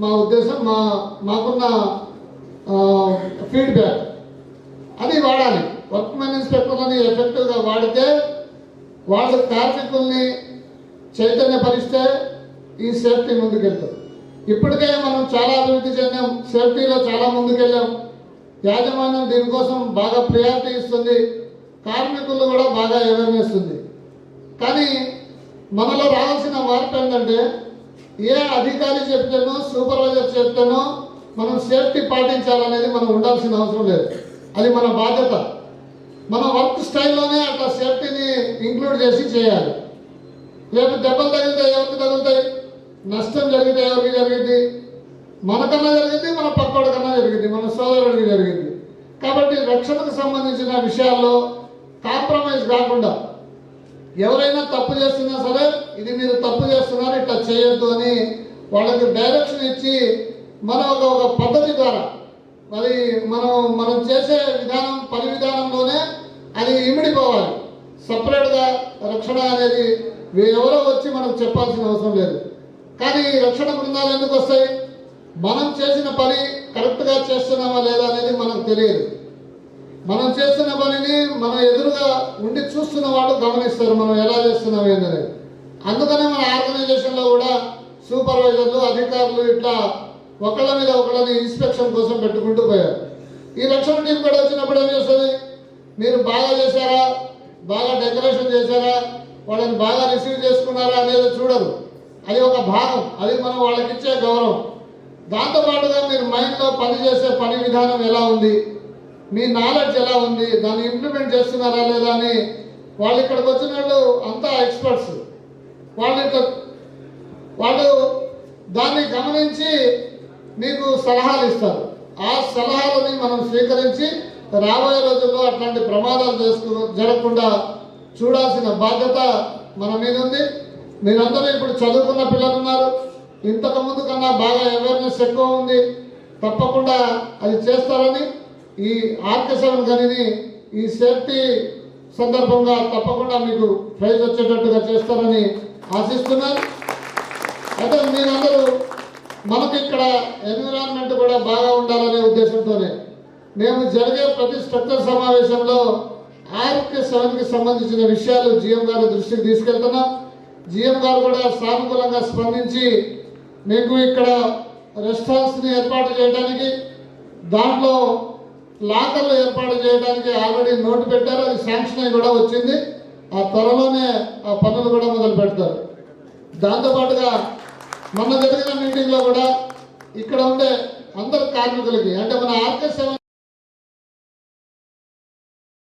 మా ఉద్దేశం మా మాకున్న ఫీడ్బ్యాక్ అది వాడాలి. వర్క్ మేనేజ్ ఇన్స్పెక్టర్లని ఎఫెక్టివ్గా వాడితే వాళ్ళ కార్మికుల్ని చైతన్యపరిస్తే ఈ సేఫ్టీ ముందుకెళ్తుంది. ఇప్పటికే మనం చాలా అభివృద్ధి చెందాం. సేఫ్టీలో చాలా ముందుకెళ్ళాం. యాజమాన్యం దీనికోసం బాగా ప్రియారిటీ ఇస్తుంది. కార్మికులు కూడా బాగా అవేర్నెస్ ఉంది. కానీ మనలో రావాల్సిన మార్పు ఏంటంటే ఏ అధికారి చెప్తాను సూపర్వైజర్ చెప్తాను మనం సేఫ్టీ పాటించాలనేది మనం ఉండాల్సిన అవసరం లేదు. అది మన బాధ్యత. మన వర్క్ స్టైల్లోనే అట్లా సేఫ్టీని ఇంక్లూడ్ చేసి చేయాలి. రేపు దెబ్బలు తగిలితే ఎవరికి తగులుతాయి? నష్టం జరిగితే ఎవరికి జరిగింది? మనకన్నా జరిగింది మన పక్కోడి కన్నా జరిగింది మన సోదరుడికి జరిగింది. కాబట్టి రక్షణకు సంబంధించిన విషయాల్లో కాంప్రమైజ్ కాకుండా ఎవరైనా తప్పు చేస్తున్నా సరే ఇది మీరు తప్పు చేస్తున్నారు ఇట్లా చేయొద్దు అని వాళ్ళకి డైరెక్షన్ ఇచ్చి మన ఒక ఒక పద్ధతి ద్వారా మరి మనం మనం చేసే విధానం పని విధానంలోనే అది ఇమిడిపోవాలి. సపరేట్గా రక్షణ అనేది ఎవరో వచ్చి మనకు చెప్పాల్సిన అవసరం లేదు. కానీ రక్షణ బృందాలు ఎందుకు వస్తాయి? మనం చేసిన పని కరెక్ట్గా చేస్తున్నామా లేదా అనేది మనకు తెలియదు. మనం చేస్తున్న పని ఉండి చూస్తున్న వాళ్ళు గమనిస్తారు మనం ఎలా చేస్తున్నాం ఏందని అందుకనే మన ఆర్గనైజేషన్లో కూడా సూపర్వైజర్లు అధికారులు ఇట్లా ఒకళ్ళ మీద ఒకళ్ళని ఇన్స్పెక్షన్ కోసం పెట్టుకుంటూ పోయారు. ఈ రక్షణ టీం కూడా వచ్చినప్పుడు ఏం చేస్తుంది? మీరు బాగా చేశారా? బాగా డెకరేషన్ చేశారా? వాళ్ళని బాగా రిసీవ్ చేసుకున్నారా అనేది చూడరు. అది ఒక భాగం అది మనం వాళ్ళకి ఇచ్చే గౌరవం. దాంతోపాటుగా మీరు మైండ్లో పని చేసే పని విధానం ఎలా ఉంది? మీ నాలెడ్జ్ ఎలా ఉంది? దాన్ని ఇంప్లిమెంట్ చేస్తున్నారా లేదా అని వాళ్ళు ఇక్కడికి వచ్చిన వాళ్ళు అంతా ఎక్స్పర్ట్స్ వాళ్ళు వాళ్ళు దాన్ని గమనించి మీకు సలహాలు ఇస్తారు. ఆ సలహాలని మనం స్వీకరించి రాబోయే రోజుల్లో అట్లాంటి ప్రమాదాలు చేసుకు జరగకుండా చూడాల్సిన బాధ్యత మన మీద ఉంది. మీరందరూ ఇప్పుడు చదువుకున్న పిల్లలు ఉన్నారు. ఇంతకు ముందు కన్నా బాగా అవేర్నెస్ ఎక్కువ ఉంది. తప్పకుండా అది చేస్తారని ఈ ఆర్కే గనిని ఈ సేఫ్టీ సందర్భంగా తప్పకుండా మీకు ప్రైజ్ వచ్చేటట్టుగా చేస్తారని ఆశిస్తున్నాను. అయితే మీరందరూ మనకి ఇక్కడ ఎన్విరాన్మెంట్ కూడా బాగా ఉండాలనే ఉద్దేశంతోనే మేము జరిగే ప్రతి స్ట్రక్చర్ సమావేశంలో ఆర్కే సెవెన్కి సంబంధించిన విషయాలు జిఎం గారి దృష్టికి తీసుకెళ్తున్నాం. జిఎం గారు కూడా సానుకూలంగా స్పందించి మీకు ఇక్కడ రెస్టారెంట్స్ని ఏర్పాటు చేయడానికి దాంట్లో లాకర్లు ఏర్పాటు చేయడానికి ఆల్రెడీ నోటు పెట్టారు అది శాంక్షన్ అయి కూడా వచ్చింది. ఆ త్వరలోనే ఆ పనులు కూడా మొదలు పెడతారు. దాంతోపాటుగా మొన్న జరిగిన మీటింగ్లో కూడా ఇక్కడ ఉండే అందరు కార్మికులకి అంటే మన ఆర్కే సెవెన్